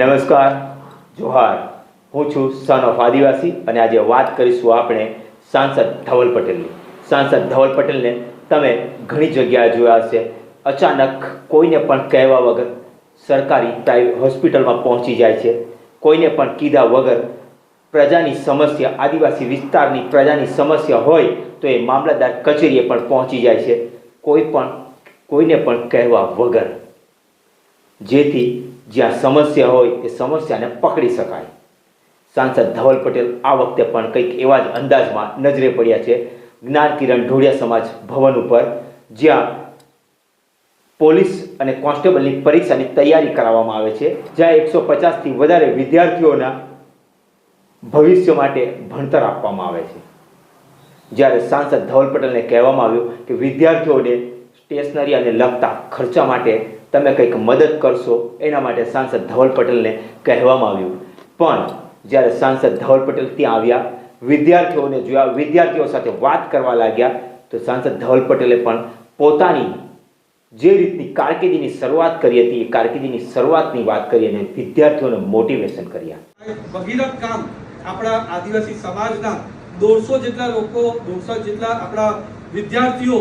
નમસ્કાર, જોહાર. હું છું સન ઓફ આદિવાસી અને આજે વાત કરીશું આપણે સાંસદ ધવલ પટેલની. સાંસદ ધવલ પટેલને તમે ઘણી જગ્યાએ જોયા હશે. અચાનક કોઈને પણ કહેવા વગર સરકારી હોસ્પિટલમાં પહોંચી જાય છે. કોઈને પણ કીધા વગર પ્રજાની સમસ્યા, આદિવાસી વિસ્તારની પ્રજાની સમસ્યા હોય તો એ મામલતદાર કચેરીએ પણ પહોંચી જાય છે. કોઈ પણ, કોઈને પણ કહેવા વગર. જેથી જ્યાં સમસ્યા હોય એ સમસ્યાને પકડી શકાય. સાંસદ ધવલ પટેલ આ વખતે પણ કંઈક એવા જ અંદાજમાં નજરે પડ્યા છે. જ્ઞાન કિરણ ઢોળિયા સમાજ ભવન ઉપર, જ્યાં પોલીસ અને કોન્સ્ટેબલની પરીક્ષાની તૈયારી કરાવવામાં આવે છે, જ્યાં એકસો પચાસથી વધારે વિદ્યાર્થીઓના ભવિષ્ય માટે ભણતર આપવામાં આવે છે. જ્યારે સાંસદ ધવલ પટેલને કહેવામાં આવ્યું કે વિદ્યાર્થીઓને સ્ટેશનરી અને લગતા ખર્ચા માટે તમે કંઈક મદદ કરશો, એના માટે સાંસદ ધવલ પટેલને કહેવામાં આવ્યું. પણ જ્યારે સાંસદ ધવલ પટેલ ત્યાં આવ્યા, વિદ્યાર્થીઓને જોયા, વિદ્યાર્થીઓ સાથે વાત કરવા લાગ્યા, તો સાંસદ ધવલ પટેલે પણ પોતાની જે રીતની કારકિર્દીની શરૂઆત કરી હતી, એ કારકિર્દીની શરૂઆતની વાત કરી અને વિદ્યાર્થીઓને મોટિવેશન કર્યા. ભગીરથ કામ આપણા આદિવાસી સમાજના દોઢસો જેટલા લોકો, દોઢસો જેટલા આપણા વિદ્યાર્થીઓ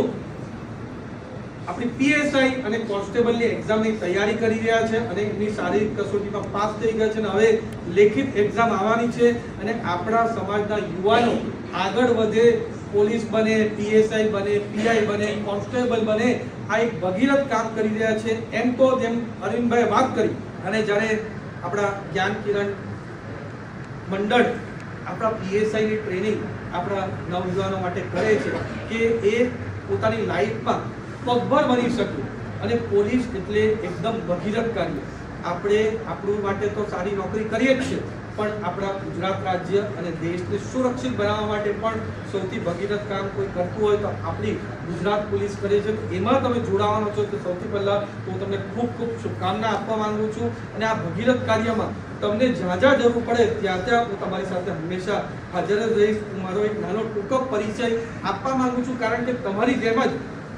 આપણી પીએસઆઈ અને કોન્સ્ટેબલની એક્ઝામની તૈયારી કરી રહ્યા છે અને એમની શારીરિક કસોટીમાં પાસ થઈ ગયા છે અને હવે લેખિત એક્ઝામ આવવાની છે અને આપણા સમાજના યુવાનો આગળ વધે, પોલીસ બને પીએસઆઈ બને પીઆઈ બને, કોન્સ્ટેબલ બને, આ એક ભગીરથ કામ કરી રહ્યા છે. એમ તો જેમ અરવિંદભાઈ વાત કરી અને જ્યારે આપણા જ્ઞાન કિરણ મંડળ આપણા પીએસઆઈની ટ્રેનિંગ આપણા નવયુવાનો માટે કરે છે કે એ પોતાની લાઈફમાં પગભર બની શકે. અને પોલીસ એટલે એકદમ ભગીરથ કાર્ય આપણે આપણું માટે તો સારી નોકરી કરીએ જ છે, પણ આપણા ગુજરાત રાજ્ય અને દેશને સુરક્ષિત બનાવવા માટે પણ સૌથી ભગીરથ કામ કોઈ કરતું હોય તો આપણી ગુજરાત પોલીસ કરે છે. એમાં તમે જોડાવાનો છો તો સૌથી પહેલાં હું તમને ખૂબ ખૂબ શુભકામના આપવા માંગુ છું. અને આ ભગીરથ કાર્યમાં તમને જ્યાં જ્યાં જરૂર પડે ત્યાં ત્યાં હું તમારી સાથે હંમેશા હાજર જ રહીશ. હું મારો એક નાનો ટૂંકો પરિચય આપવા માંગુ છું, કારણ કે તમારી જેમ જ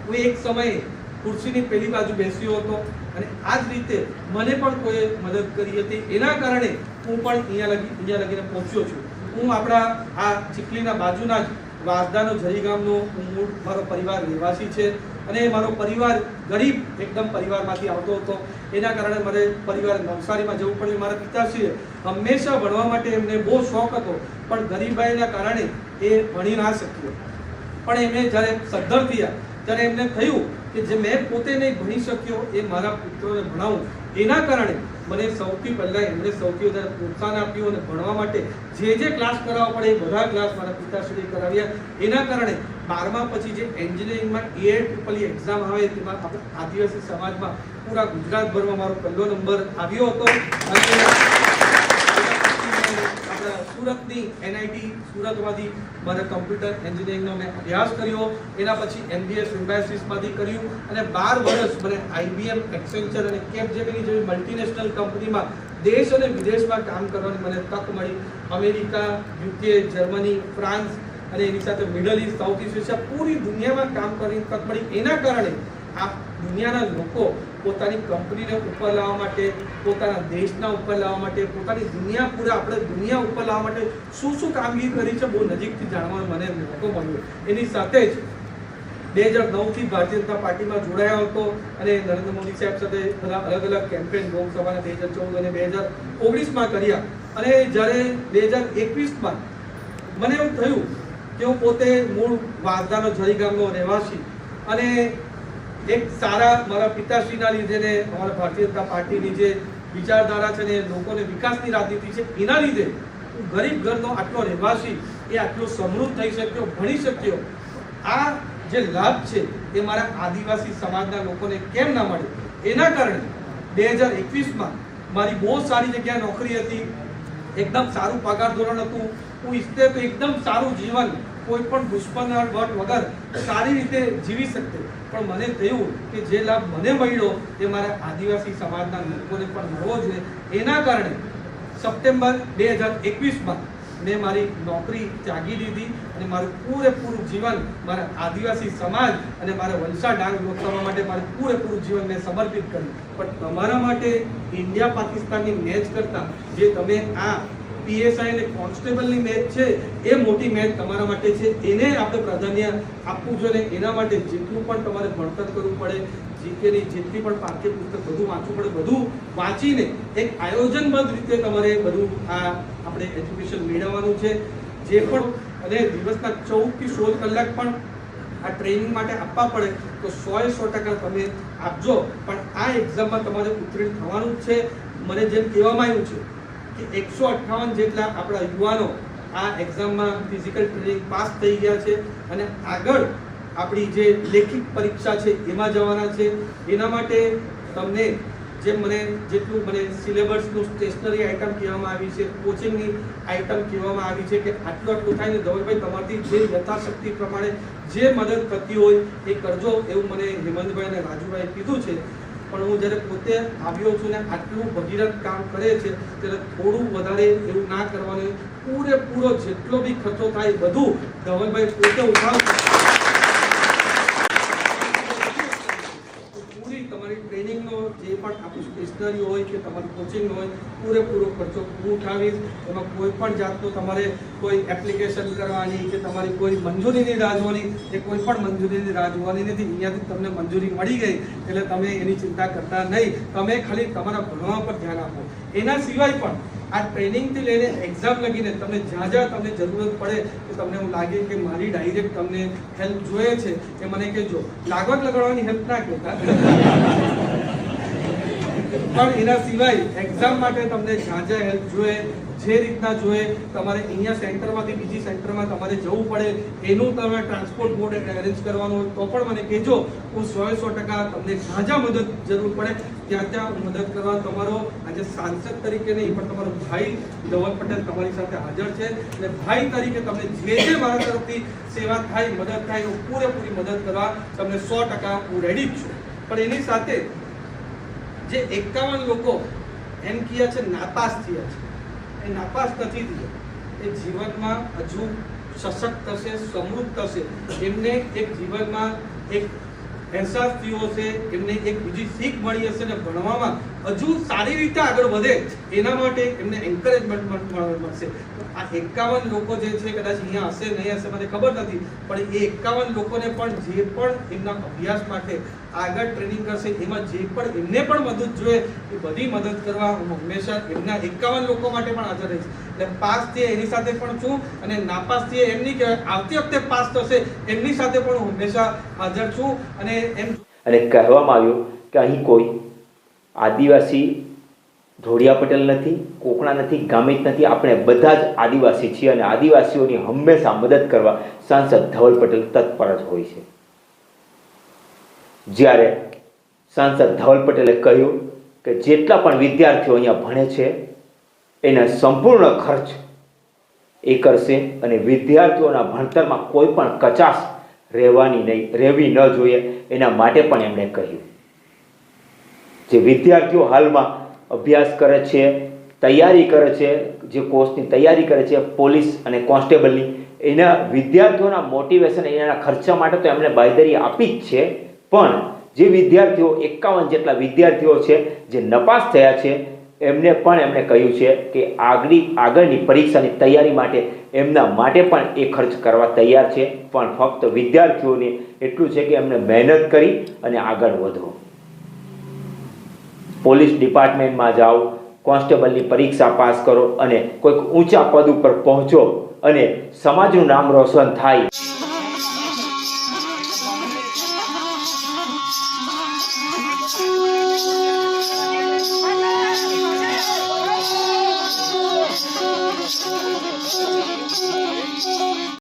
હું એક સમયે ખુરશીની પેલી બાજુ બેસ્યો હતો અને આ જ રીતે મને પણ કોઈએ મદદ કરી હતી. એના કારણે હું પણ અહીંયા લગી, અહીંયા લગીને પહોંચ્યો છું. હું આપણા આ ચીખલીના બાજુના જ વાસદાનો જરી ગામનો મૂળ, મારો પરિવાર રહેવાસી છે અને મારો પરિવાર ગરીબ એકદમ પરિવારમાંથી આવતો હતો. એના કારણે મારે પરિવાર નવસારીમાં જવું પડ્યું. મારા પિતાશ્રીએ હંમેશા ભણવા માટે એમને બહુ શોખ હતો, પણ ગરીબાઈના કારણે એ ભણી ના શક્યો. પણ એમણે જ્યારે સદ્ધર થયા ત્યારે એમને થયું કે જે મેં પોતે નહીં ભણી શક્યો એ મારા પુત્રોને ભણાવું. એના કારણે મને સૌથી પહેલાં એમને સૌથી વધારે પ્રોત્સાહન આપ્યું અને ભણવા માટે જે જે ક્લાસ કરાવવા પડે એ બધા ક્લાસ મારા પિતાશ્રી કરાવ્યા. એના કારણે બારમા પછી જે એન્જિનિયરિંગમાં એ ટ્રિપલી એક્ઝામ આવે તેમાં આપણે આદિવાસી સમાજમાં પૂરા ગુજરાતભરમાં મારો પહેલો નંબર આવ્યો હતો. અને સુરતની એનઆઈટી સુરતમાંથી મારે કમ્પ્યુટર એન્જિનિયરિંગનો મેં અભ્યાસ કર્યો. એના પછી એમબીએ સિમ્બાયસિસમાંથી કર્યું અને બાર વર્ષ મને આઈબીએમ એક્સેન્ચર અને કેપજેમિની જેવી મલ્ટીનેશનલ કંપનીમાં દેશ અને વિદેશમાં કામ કરવાની મને તક મળી. અમેરિકા યુકે જર્મની ફ્રાન્સ અને એની સાથે Middle East South East Asia પૂરી દુનિયામાં કામ કરવાની તક મળી. એના કારણે આ દુનિયાના લોકો પોતાની કંપનીને ઉપર લાવવા માટે, પોતાના દેશના ઉપર લાવવા માટે, પોતાની દુનિયા પૂરા આપણે દુનિયા ઉપર લાવવા માટે શું શું કામગીરી કરી છે બહુ નજીકથી જાણવાનો મને મોકો મળ્યો. એની સાથે જ બે હજાર નવથી ભારતીય જનતા પાર્ટીમાં જોડાયો હતો અને નરેન્દ્ર મોદી સાહેબ સાથે બધા અલગ અલગ કેમ્પેન લોકસભાના બે હજાર ચૌદ અને બે હજાર ઓગણીસમાં કર્યા. અને જ્યારે બે હજાર એકવીસમાં મને એવું થયું કે હું પોતે મૂળ વાસદાનો જરી ગામનો રહેવાસી અને એક સારા મારા પિતાશ્રીના લીધે ને અમારા ભારતીય જનતા પાર્ટીની જે વિચારધારા છે ને લોકોને વિકાસની રાજનીતિ છે, એના લીધે હું ગરીબ ઘરનો આટલો રહેવાસી, એ આટલો સમૃદ્ધ થઈ શક્યો, ભણી શક્યો. આ જે લાભ છે એ મારા આદિવાસી સમાજના લોકોને કેમ ના મળે? એના કારણે બે હજાર એકવીસમાં મારી બહુ સારી જગ્યાએ નોકરી હતી, એકદમ સારું પગાર ધોરણ હતું, હું ઈચ્છતે એકદમ સારું જીવન કોઈ પણ દુશ્મનાવટ વગર સારી રીતે જીવી શકતે. પણ મને થયું કે જે લાભ મને મળ્યો એ મારા આદિવાસી સમાજના લોકોને પણ મળવો જોઈએ. એના કારણે સપ્ટેમ્બર બે હજાર એકવીસમાં મેં મારી નોકરી ત્યાગી દીધી અને મારું પૂરેપૂરું જીવન મારા આદિવાસી સમાજ અને મારા વલસાડ ડાંગ લોકસભા માટે મારું પૂરેપૂરું જીવન મેં સમર્પિત કર્યું. પણ તમારા માટે ઇન્ડિયા પાકિસ્તાનની મેચ કરતાં જે તમે આ પીએસઆઈ અને કોન્સ્ટેબલની મેચ છે, એ મોટી મેચ તમારા માટે છે. એને આપણે પ્રાધાન્ય આપવું જોઈએ એના માટે જેટલું પણ તમારે ભણતર કરવું પડે, જીકેની જેટલી પણ પાઠ્યપુસ્તક બધું વાંચવું પડે, બધું વાંચીને એક આયોજનબદ્ધ રીતે તમારે બધું આ આપણે એજ્યુકેશન મેળવવાનું છે. જે પણ અને દિવસના ચૌદથી સોળ કલાક પણ આ ટ્રેનિંગ માટે આપવા પડે, તો સો એ સો ટકા તમે આપજો. પણ આ એક્ઝામમાં તમારે ઉત્તીર્ણ થવાનું જ છે. મને જેમ કહેવામાં આવ્યું છે એકસો અઠ્ઠાવન જેટલા આપણા યુવાનો આ એક્ઝામમાં ફિઝિકલ ટ્રેનિંગ પાસ થઈ ગયા છે અને આગળ આપણી જે લેખિત પરીક્ષા છે એમાં જવાના છે. એના માટે તમને જેમ મને જેટલું મને સિલેબસનું સ્ટેશનરી આઇટમ કહેવામાં આવી છે, કોચિંગની આઇટમ કહેવામાં આવી છે કે આટલું આટલું થાય ને ધવલભાઈ, તમારી જે યથાશક્તિ પ્રમાણે જે મદદ થતી હોય એ કરજો એવું મને હેમંતભાઈ અને રાજુભાઈએ કીધું છે. પણ હું જ્યારે પોતે આવ્યો છું ને આટલું ભગીરથ કામ કરે છે, ત્યારે થોડું વધારે એવું ના કરવાનું પૂરેપૂરો જેટલો બી ખર્ચો થાય બધું ધવલભાઈ પોતે ઉઠાવશે પૂરી તમારી ટ્રેનિંગનો જે પણ સ્ટેશનરી હોય કે તમારું કોચિંગ હોય, પૂરેપૂરો ખર્ચો હું ઉઠાવીશ. એમાં કોઈ પણ જાતનું તમારે કોઈ એપ્લિકેશન કરવાની કે તમારી કોઈ મંજૂરીની રાહ જોવાની, એ કોઈ પણ મંજૂરીની રાહ જોવાની નથી. અહીંયાથી તમને મંજૂરી મળી ગઈ એટલે તમે એની ચિંતા કરતા નહીં. તમે ખાલી તમારા ભણવા પર ધ્યાન આપો. એના સિવાય પણ આ ટ્રેનિંગથી લઈને એક્ઝામ લગીને તમને જ્યાં જ્યાં તમને જરૂરત પડે કે તમને એવું લાગે કે મારી ડાયરેક્ટ તમને હેલ્પ જોઈએ છે. એ મને કહેજો. લાગવત લગાડવાની હેલ્પ ના કહેતા. પણ એના સિવાય એક્ઝામ માટે તમને જ્યાં હેલ્પ જોઈએ, જે રીતના જોઈએ, તમારે અહીંયા સેન્ટરમાંથી બીજી સેન્ટરમાં તમારે જવું પડે, એનું તમે ટ્રાન્સપોર્ટ બોર્ડ અરેન્જ કરવાનું તો પણ મને કહેજો. હું સો સો ટકા તમને જ્યાં મદદ જરૂર પડે. ત્યાં ત્યાં મદદ કરવા તમારો આજે સાંસદ તરીકે નહીં, પણ તમારો ભાઈ ધવલ પટેલ તમારી સાથે હાજર છે. અને ભાઈ તરીકે તમને જે જે મારા તરફથી સેવા થાય, મદદ થાય, હું પૂરેપૂરી મદદ કરવા તમને સો ટકા હું રેડી જ છું. પણ એની સાથે જે એકાવન લોકો એમ કહ્યા છે, નાપાસ થયા છે. એ નાપાસ નથી થયા. એ જીવનમાં હજુ સશક્ત થશે, સમૃદ્ધ થશે. એમને એક જીવનમાં એક અહેસાસ થયો હશે, એમને એક બીજી શીખ મળી હશે ને ભણવામાં હજુ સારી રીતે આગળ વધે, એના માટે એમને એન્કરેજમેન્ટ મળશે. આ એકાવન લોકો જે છે કદાચ અહીંયા હશે, નહીં હશે, મને ખબર નથી. પણ એ એકાવન લોકોને પણ જે પણ એમના અભ્યાસ માટે આગળ ટ્રેનિંગ કરશે, એમાં જે પણ એમને પણ મદદ જોઈએ, એ બધી મદદ કરવા હું હંમેશા એમના એકાવન લોકો માટે પણ હાજર રહીશ. એટલે પાસ થયે એની સાથે પણ છું અને નાપાસ થયે એમ નહીં કહેવાય આવતી વખતે પાસ થશે એમની સાથે પણ હું હંમેશા હાજર છું અને એમ અને કહેવામાં આવ્યું કે અહીં કોઈ આદિવાસી ઢોળિયા પટેલ નથી, કોકણા નથી, ગામિત નથી. આપણે બધા જ આદિવાસી છીએ અને આદિવાસીઓની હંમેશા મદદ કરવા સાંસદ ધવલ પટેલ તત્પર જ હોય છે. જ્યારે સાંસદ ધવલ પટેલે કહ્યું કે જેટલા પણ વિદ્યાર્થીઓ અહીંયા ભણે છે, એના સંપૂર્ણ ખર્ચ એ કરશે અને વિદ્યાર્થીઓના ભણતરમાં કોઈ પણ કચાશ રહેવાની નહીં, રહેવી ન જોઈએ. એના માટે પણ એમણે કહ્યું. જે વિદ્યાર્થીઓ હાલમાં અભ્યાસ કરે છે, તૈયારી કરે છે, જે કોર્સની તૈયારી કરે છે પોલીસ અને કોન્સ્ટેબલની, એના વિદ્યાર્થીઓના મોટિવેશન એના ખર્ચા માટે તો એમણે બાયદરી આપી જ છે. પણ જે વિદ્યાર્થીઓ, એકાવન જેટલા વિદ્યાર્થીઓ છે, જે નપાસ થયા છે, એમને પણ એમણે કહ્યું છે કે આગળી આગળની પરીક્ષાની તૈયારી માટે એમના માટે પણ એ ખર્ચ કરવા તૈયાર છે. પણ ફક્ત વિદ્યાર્થીઓને એટલું છે કે એમને મહેનત કરી અને આગળ વધો પોલીસ ડિપાર્ટમેન્ટમાં જાઓ, કોન્સ્ટેબલની પરીક્ષા પાસ કરો અને કોઈક ઊંચા પદ ઉપર પહોંચો અને સમાજનું નામ રોશન થાય.